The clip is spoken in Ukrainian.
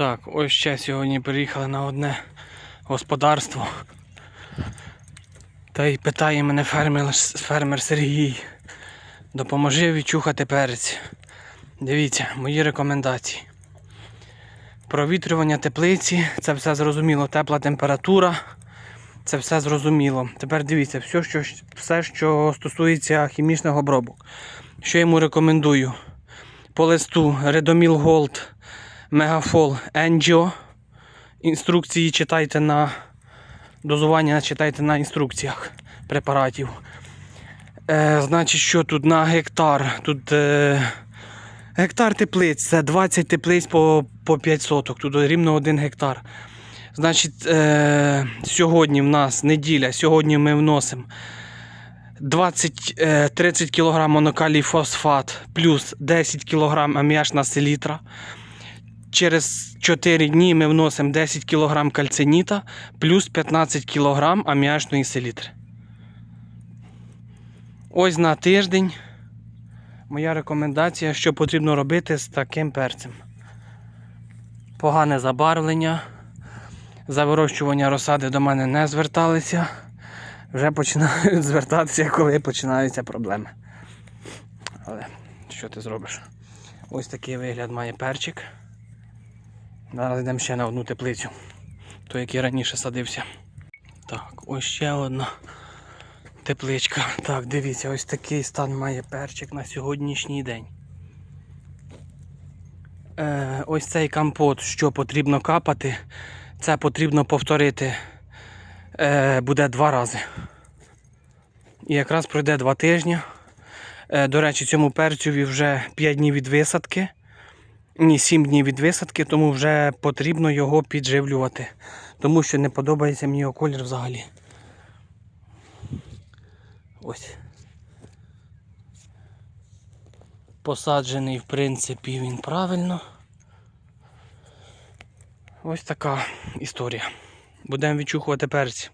Так, ось ще сьогодні приїхали на одне господарство. Та й питає мене фермер, фермер Сергій. Допоможи відчухати перець. Дивіться, мої рекомендації. Провітрювання теплиці, це все зрозуміло. Тепла температура, це все зрозуміло. Тепер дивіться, все, що, все, що стосується хімічних обробок. Що йому рекомендую? По листу Redomil Gold Megafol Angio. Інструкції читайте на дозування, читайте на інструкціях препаратів. Е, значить, що тут на гектар? Тут е, гектар теплиць, це 20 теплиць по, по 5 соток, тут рівно 1 гектар. Значить, е, сьогодні в нас неділя, сьогодні ми вносимо 20-30 кг монокалій фосфат плюс 10 кг аміачна селітра. Через 4 дні ми вносимо 10 кг кальциніта плюс 15 кг аміачної селітри. Ось на тиждень моя рекомендація, що потрібно робити з таким перцем. Погане забарвлення. За вирощування розсади до мене не зверталися. Вже починають звертатися, коли починаються проблеми. Але що ти зробиш? Ось такий вигляд має перчик. Зараз йдемо ще на одну теплицю. Той, який раніше садився. Так, ось ще одна тепличка. Так, дивіться, ось такий стан має перчик на сьогоднішній день. Е, ось цей компот, що потрібно капати, це потрібно повторити е, буде два рази. І якраз пройде два тижні. Е, до речі, цьому перцю вже 5 днів від висадки. Ні, 7 днів від висадки, тому вже потрібно його підживлювати. Тому що не подобається мені його колір взагалі. Ось. Посаджений, в принципі, він правильно. Ось така історія. Будемо відчухувати перці.